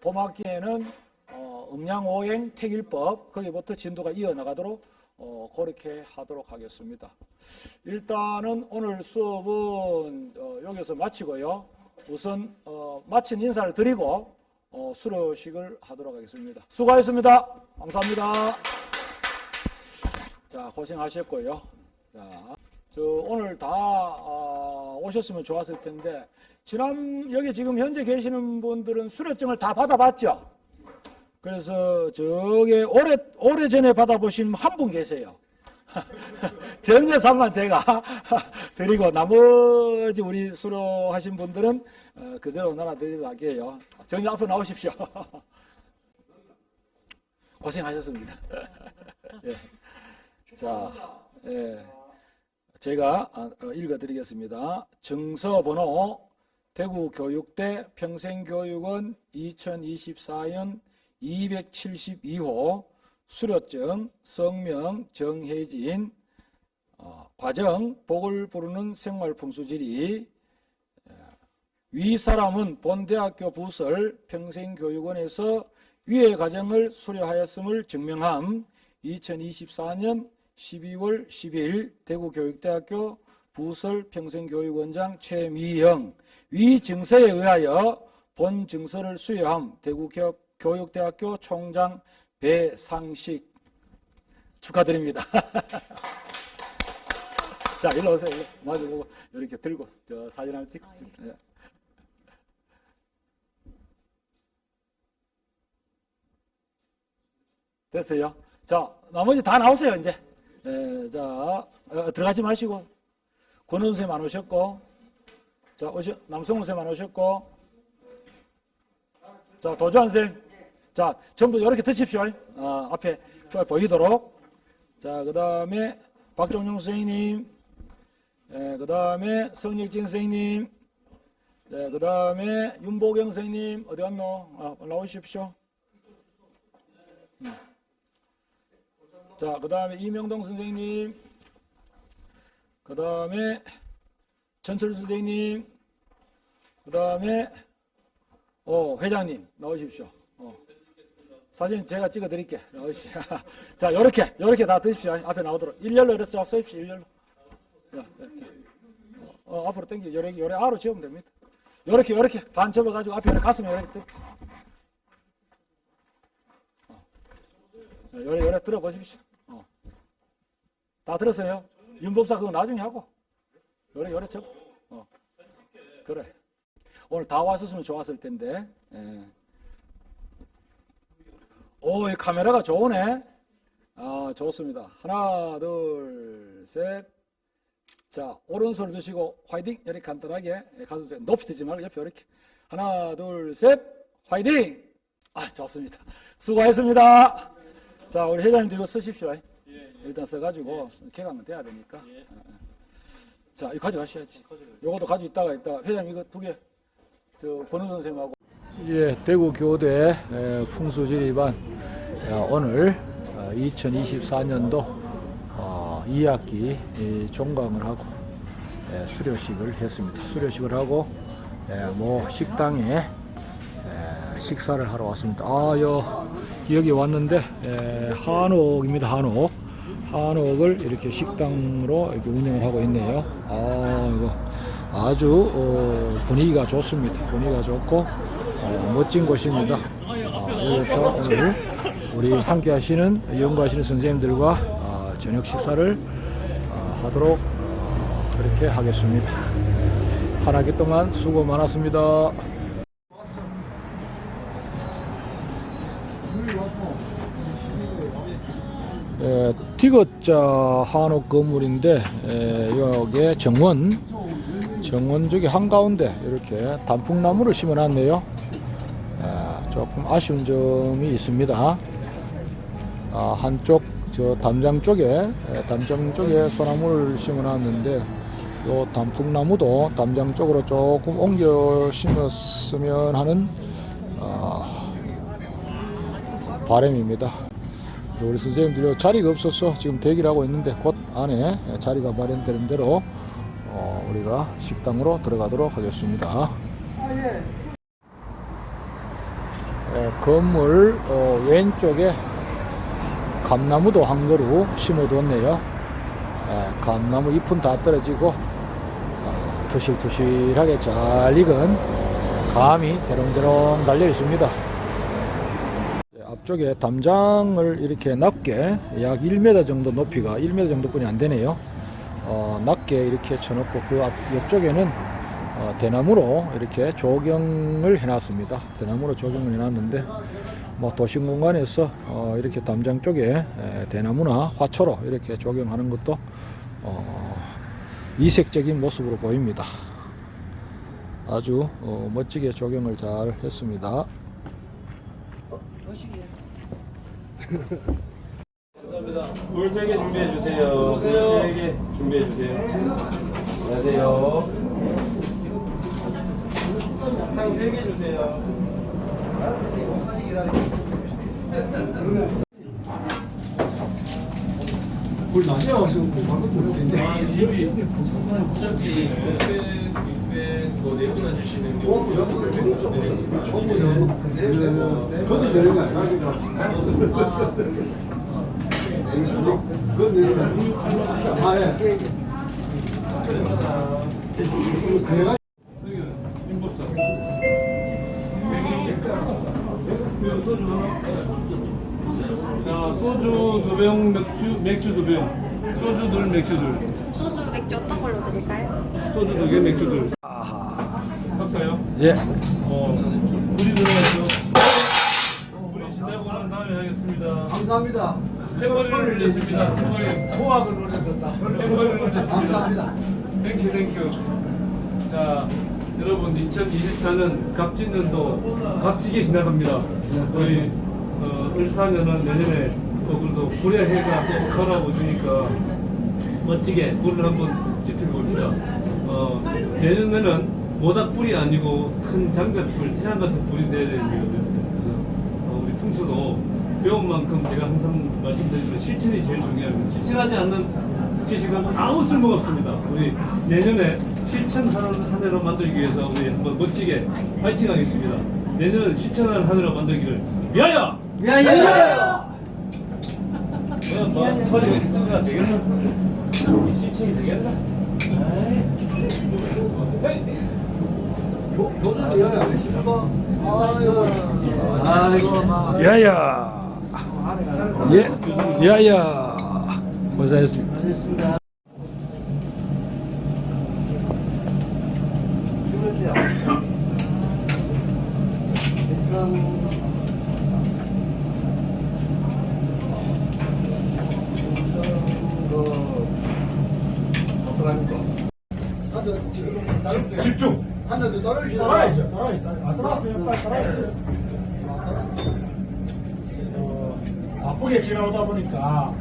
봄학기에는 어, 음양오행 택일법 거기부터 진도가 이어나가도록 어, 그렇게 하도록 하겠습니다. 일단은 오늘 수업은 어, 여기서 마치고요. 우선 어, 마친 인사를 드리고 어, 수료식을 하도록 하겠습니다. 수고하셨습니다. 감사합니다. 자 고생하셨고요. 자, 저 오늘 다 어, 오셨으면 좋았을 텐데 지난 여기 지금 현재 계시는 분들은 수료증을 다 받아봤죠. 그래서 저게 오래 오래 전에 받아보신 한 분 계세요. 정례상만 제가 드리고 나머지 우리 수료하신 분들은 어, 그대로 나눠드리도록 할게요. 정리 앞으로 나오십시오. 고생하셨습니다. 예. 자, 예. 제가 아, 어, 읽어드리겠습니다. 정서번호 대구교육대 평생교육원 2024년 272호 수료증 성명 정혜진 어, 과정 복을 부르는 생활풍수지리 예, 위 사람은 본 대학교 부설 평생교육원에서 위의 과정을 수료하였음을 증명함 2024년 12월 10일 대구교육대학교 부설 평생교육원장 최미영 위 증서에 의하여 본 증서를 수여함 대구교육대학교 총장 배상식 축하드립니다. 자, 일로 오세요. 일로. 마주 보고 이렇게 들고 저 사진 한번 찍. 예. 됐어요. 자, 나머지 다 나오세요, 이제. 에, 자, 어, 들어가지 마시고. 권은 선생님 안 오셨고. 자, 오셔, 남성훈 선생님 안 오셨고. 자, 도주환 선생님. 자, 전부 이렇게 드십시오. 어, 앞에 보이도록. 자, 그 다음에 박종용 선생님. 그 다음에 성익진 선생님. 그 다음에 윤보경 선생님. 어디 갔노? 아, 나오십시오. 자, 그 다음에 이명동 선생님, 그 다음에 전철 선생님, 그 다음에 어, 회장님 나오십시오. 어. 사진 제가 찍어 드릴게. 자, 요렇게, 요렇게 다 드십시오. 앞에 나오도록. 일렬로 이렇게 쫙 서십시오. 일렬로. 자, 자. 어, 앞으로 당겨. 요렇게, 요래 아로 지으면 됩니다. 요렇게, 요렇게 반 접어가지고 앞에 가슴에 요렇게 뜯 요래, 요래 들어보십시오. 어. 다 들었어요? 윤법사 그거 나중에 하고. 요래, 요래 접. 어. 그래. 오늘 다 왔었으면 좋았을 텐데. 예. 오, 이 카메라가 좋으네. 아, 좋습니다. 하나, 둘, 셋. 자, 오른손을 드시고 화이팅! 이렇게 간단하게 가슴 높이 들지 말고 옆에 이렇게. 하나, 둘, 셋. 화이팅! 아, 좋습니다. 수고하셨습니다. 자, 우리 회장님도 이거 쓰십시오. 일단 써가지고 개강은 돼야 되니까. 자, 이거 가져가셔야지. 요것도 가지고 있다가 있다가 회장님 이거 두 개, 저 권우 선생님하고. 예, 대구 교대 풍수지리반 오늘 2024년도 2학기 종강을 하고 예, 수료식을 했습니다. 수료식을 하고 뭐 식당에 에, 식사를 하러 왔습니다. 아, 여 기억이 왔는데 에, 한옥입니다. 한옥. 한옥을 이렇게 식당으로 이렇게 운영을 하고 있네요. 아, 이거 아주 어, 분위기가 좋습니다. 분위기가 좋고 어, 멋진 곳입니다. 아, 여기서 오늘 우리 함께 하시는 연구하시는 선생님들과 아, 저녁 식사를 아, 하도록 어, 그렇게 하겠습니다. 한 학기 동안 수고 많았습니다. 에, 디귿자 한옥 건물인데 에, 여기에 정원 정원 쪽에 한가운데 이렇게 단풍나무를 심어놨네요 에, 조금 아쉬운 점이 있습니다 아, 한쪽 저 담장 쪽에 에, 담장 쪽에 소나무를 심어놨는데 요 단풍나무도 담장 쪽으로 조금 옮겨 심었으면 하는 아, 바람입니다. 우리 선생님들이 자리가 없어서 지금 대기를 하고 있는데 곧 안에 자리가 마련되는 대로 어, 우리가 식당으로 들어가도록 하겠습니다. 에, 건물 어, 왼쪽에 감나무도 한 그루 심어뒀네요. 에, 감나무 잎은 다 떨어지고 어, 투실투실하게 잘 익은 감이 대롱대롱 달려 있습니다. 네, 앞쪽에 담장을 이렇게 낮게 약 1m 정도 높이가 1m 정도뿐이 안 되네요. 어, 낮게 이렇게 쳐놓고 그 앞, 옆쪽에는 어, 대나무로 이렇게 조경을 해놨습니다. 대나무로 조경을 해놨는데 뭐 도심 공간에서 어, 이렇게 담장 쪽에 에, 대나무나 화초로 이렇게 조경하는 것도 어, 이색적인 모습으로 보입니다. 아주 어, 멋지게 조경을 잘 했습니다. 물세개 준비해 주세요. 물세개 준비해 주세요. 안녕하세요. 상세개 주세요. 물 많이 와가지고 방금 들었는데. 여기 어차피 600, 600 그거 내보내 주시는 게 그것도 되는 거 아니야? 그건 되는 거 아니야? 아, 예. 내가 자, 소주 두 병, 맥주, 맥주 두 병. 소주 둘, 맥주 둘. 소주 맥주 어떤 걸로 드릴까요? 소주 두 개, 맥주 둘. 할까요? 예, 어, 물이 들어가죠. 물이 지나고 난 다음에 하겠습니다. 감사합니다. 햄버리를 올렸습니다. 호학을 올려줬다. 햄버리를 올렸습니다. 감사합니다. 땡큐, 땡큐. 자, 여러분, 2024년 갑진년도 갑지게 지나갑니다. 저희 어, 을사년은 내년에 또 그래도 불의 해가 돌아오시니까 멋지게 불을 한번 지펴봅시다. 어, 내년에는 모닥불이 아니고 큰 장작불, 태양 같은 불이 돼야 되는 거거든요. 그래서 어, 우리 풍수도 배운 만큼 제가 항상 말씀드리지만 실천이 제일 중요합니다. 실천하지 않는 지식은 아무 쓸모가 없습니다. 우리 내년에 실천하는 한 해로 만들기 위해서 우리 한번 멋지게 파이팅 하겠습니다. 내년은 실천하는 한 해로 만들기를 위하여! 야야 야! 뭐야, 뭐, 소리가 친구가 되겠나? 이? 아이. 야야, 예, 야야, 고생했습니다. 집중. 하나 더 따라주시라. 따라야죠. 아, 들어왔어요. 빨리 들어왔어요. 바쁘게 지나오다 보니까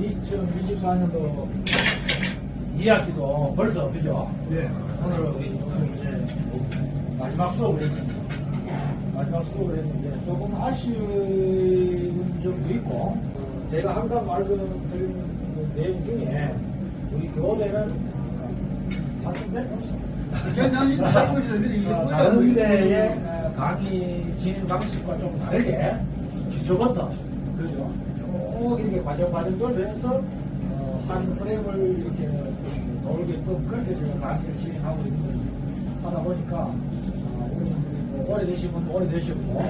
2024년도 2학기도 벌써 그죠? 네. 오늘 이제 마지막 수업을 했는데 마지막 수업을 했는데 조금 아쉬운 점도 있고 어, 제가 항상 말씀드리는 그 내용 중에 우리 있는데 이게 어? 다른 데의 어, 강의 진행 방식과 좀 다르게 기초부터 그죠? 쭉 이렇게 과정 과정적으로 해서 어, 한 프레임을 이렇게 돌게끔 그렇게 제가 강의를 진행하고 있는 하다 보니까 어, 뭐 오래되신 분도 오래되셨고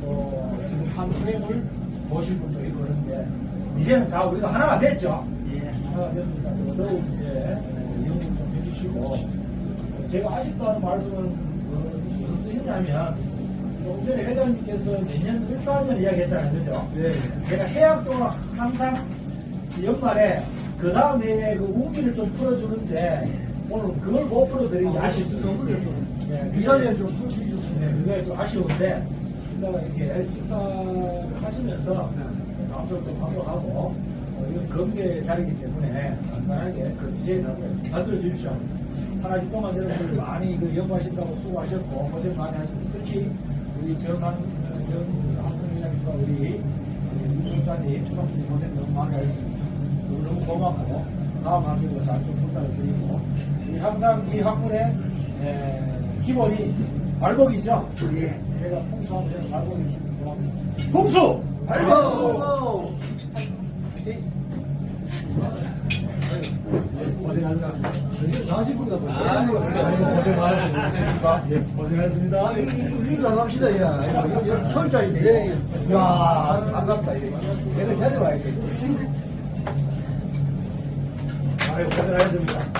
또 지금 한 프레임을 보실 분도 있고 그런데 이제는 다 우리가 하나가 됐죠? 하나가 됐습니다. 더욱 이제 이용을 좀 해주시고 제가 아직도 하는 말씀은 어, 무슨 뜻이냐면 조금 전에 회장님께서 내년 14년 이야기했잖아요. 그죠? 네. 제가 해양 쪽으로 항상 연말에 그 다음 해에 그 우기를 좀 풀어주는데 오늘 그걸 못 풀어드린 게 아쉽습니다. 네, 이 자리에 좀 풀수 네, 그게 좀 아쉬운데 이따가 이렇게 식사를 하시면서 앞으로도 방송하고 어, 이건 검계 자리이기 때문에 간단하게 그 이제 만들어 주십시오. 한 학기 동안 여러분들 많이 그 연구하신다고 수고하셨고 고생 많이 하셨고 특히 우리 정한 정한국이장님과 우리 유총사님 초등학생 고생 너무 많이 하셨습니다. 너무 고맙고 다음 학기도 잘좀 부탁을 드리고 우리 항상 이 학문의 에, 기본이 발복이죠? 예. 제가 풍수하면 제가 발복이 좋아합니다. 풍수! 발복! 고생하셨습니다. 고생 많으셨습니다. 예, 고생하셨습니다. 우리 나갑시다, 야. 서울짜리인데. 야, 반갑다, 이거. 내가 데려와야 돼. 아유, 고생하셨습니다.